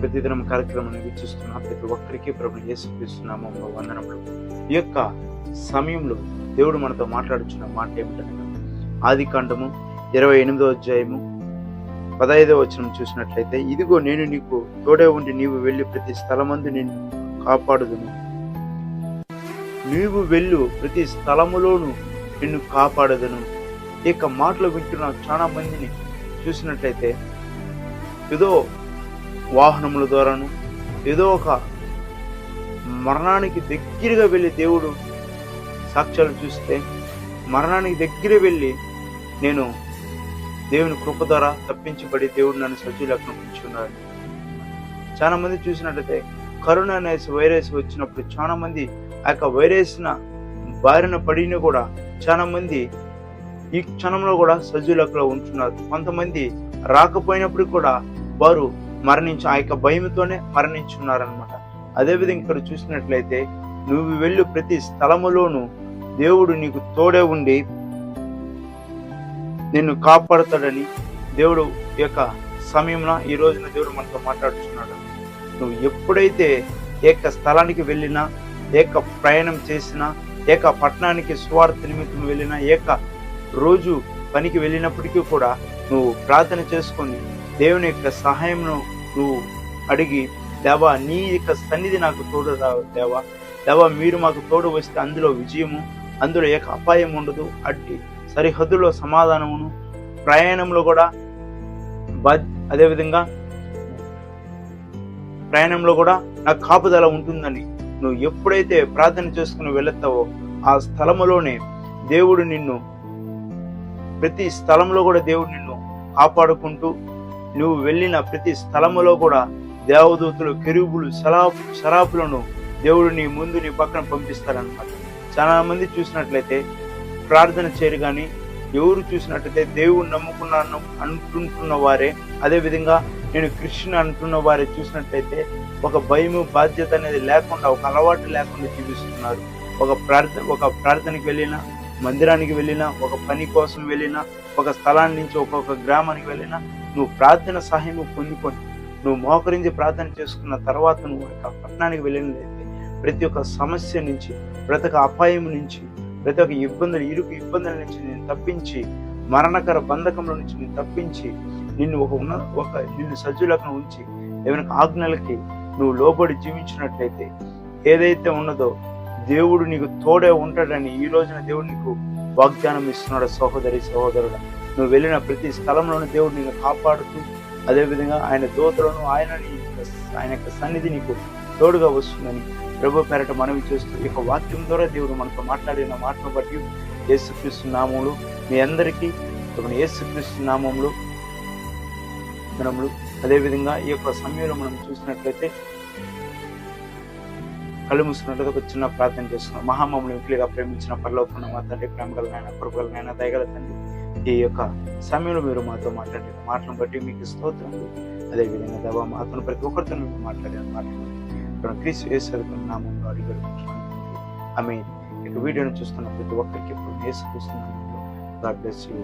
ప్రతిదినం కార్యక్రమం వీక్షిస్తున్న ప్రతి ఒక్కరికి ప్రభు ఏసుక్రీస్తున్నామో వందనములు. ఈ యొక్క సమయంలో దేవుడు మనతో మాట్లాడుచున్న మాట ఏమిటనగా ఆది కాండము ఇరవై ఎనిమిదో అధ్యాయము పదహైదో వచనం చూసినట్లయితే ఇదిగో నేను నీకు తోడే ఉండి నీవు వెళ్ళి ప్రతి స్థలమందు నిన్ను కాపాడుదును. నీవు వెళ్ళు ప్రతి స్థలములోను నిన్ను కాపాడదును. ఈ యొక్క మాటలు వింటున్న చాలా మందిని చూసినట్లయితే ఏదో వాహనముల ద్వారాను ఏదో ఒక మరణానికి దగ్గరగా వెళ్ళి దేవుడు సాక్ష్యాలు చూస్తే మరణానికి దగ్గర వెళ్ళి నేను దేవుని కృప ద్వారా తప్పించబడి దేవుడు నన్ను సజీలకు ఉంచున్నాడు చాలా మంది చూసినట్లయితే కరోనా అనే వైరస్ వచ్చినప్పుడు చాలా మంది ఆ యొక్క వైరస్న బారిన పడిన కూడా చాలా మంది ఈ క్షణంలో కూడా సజీలకులో ఉంటున్నారు కొంతమంది రాకపోయినప్పుడు కూడా వారు మరణించి ఆ యొక్క భయంతోనే మరణించున్నారనమాట అదేవిధంగా ఇక్కడ చూసినట్లయితే నువ్వు వెళ్ళు ప్రతి స్థలములోనూ దేవుడు నీకు తోడే ఉండి నిన్ను కాపాడుతాడని దేవుడు యొక్క సమయంలో ఈ రోజున దేవుడు మనతో మాట్లాడుతున్నాడు నువ్వు ఎప్పుడైతే ఏక స్థలానికి వెళ్ళినా ఏక ప్రయాణం చేసినా ఏక పట్టణానికి స్వార్థ నిమిత్తం వెళ్ళినా ఏక రోజు పనికి వెళ్ళినప్పటికీ కూడా నువ్వు ప్రార్థన చేసుకొని దేవుని యొక్క సహాయంను నువ్వు అడిగి దేవా నీ యొక్క సన్నిధి నాకు తోడు రావు దేవా. దేవా మీరు మాకు తోడు వస్తే అందులో విజయము అందులో ఏక అపాయం ఉండదు. అట్టి సరిహద్దులో సమాధానమును ప్రయాణంలో కూడా బా- అదేవిధంగా ప్రయాణంలో కూడా నాకు కాపుదల ఉంటుందని నువ్వు ఎప్పుడైతే ప్రార్థన చేసుకుని వెళుతావో ఆ స్థలములోనే దేవుడు నిన్ను ప్రతి స్థలంలో కూడా దేవుడు నిన్ను కాపాడుకుంటూ నువ్వు వెళ్ళిన ప్రతి స్థలములో కూడా దేవదూతులు కెరుబులు సలా సరాపులను దేవుడు నీ ముందు నీ పక్కన పంపిస్తారనమాట చాలా మంది చూసినట్లయితే ప్రార్థన చేయరు కానీ ఎవరు చూసినట్లయితే దేవుడు నమ్ముకున్నాను అనుకుంటున్న వారే అదేవిధంగా నేను క్రిస్టియన్ అంటున్న వారే చూసినట్లయితే ఒక భయము బాధ్యత అనేది లేకుండా ఒక అలవాటు లేకుండా జీవిస్తున్నారు. ఒక ప్రార్థన ఒక ప్రార్థనకి వెళ్ళినా మందిరానికి వెళ్ళినా ఒక పని కోసం వెళ్ళినా ఒక స్థలాన్ని నుంచి ఒక్కొక్క గ్రామానికి వెళ్ళినా నువ్వు ప్రార్థన సహాయం పొందుకొని నువ్వు మోకరించి ప్రార్థన చేసుకున్న తర్వాత నువ్వు ఆ పట్టణానికి వెళ్ళినట్లయితే ప్రతి ఒక్క సమస్య నుంచి ప్రతి ఒక్క అపాయం నుంచి ప్రతి ఒక్క ఇబ్బందులు ఇరుకు ఇబ్బందుల నుంచి నేను తప్పించి మరణకర బంధకంలో నుంచి నేను తప్పించి నిన్ను ఒక ఉన్న ఒక నిన్ను సజ్జులకు ఉంచి ఏమైనా ఆజ్ఞలకి నువ్వు లోబడి జీవించినట్లయితే ఏదైతే ఉన్నదో దేవుడు నీకు తోడే ఉంటాడని ఈ రోజున దేవుడు నీకు వాగ్దానం ఇస్తున్నాడు సహోదరి సహోదరుడు. నువ్వు వెళ్ళిన ప్రతి స్థలంలోనూ దేవుడు నిన్ను కాపాడుతూ అదేవిధంగా ఆయన దోతలను ఆయన ఆయన యొక్క సన్నిధి నీకు తోడుగా వస్తుందని ప్రభు పేరట మనవి చేస్తూ ఈ యొక్క వాక్యం ద్వారా దేవుడు మనతో మాట్లాడిన మాటను బట్టి యేసుక్రీస్తు నామములు మీ అందరికీ ఇప్పుడు యేసుక్రీస్తు నామములు మనములు. అదేవిధంగా ఈ యొక్క సమయంలో మనం చూసినట్లయితే కళ్ళు మూసుకున్నట్లయితే ఒక చిన్న ప్రార్థన చేస్తున్నాం. మహామములు ఇంట్లుగా ప్రేమించిన పరలోకున్న మా తండ్రి ప్రేమగలనైనా కలిగిన నాయన దయగల తండ్రి. ఈ యొక్క సమయంలో మీరు మాతో మాట్లాడిన మాటలను బట్టి మీకు స్తోత్రం. అదేవిధంగా దవా మాతను ప్రతి ఒక్కరితో మీరు మాట్లాడిన మాటలు క్రీస్ క్రీస్తు యేసు నామంలో అడిగి ఆమె ఇక వీడియోను చూస్తున్న ప్రతి ఒక్కరికి ఇప్పుడు వేసుకొస్తున్నాను గాడ్ బ్లెస్ యూ.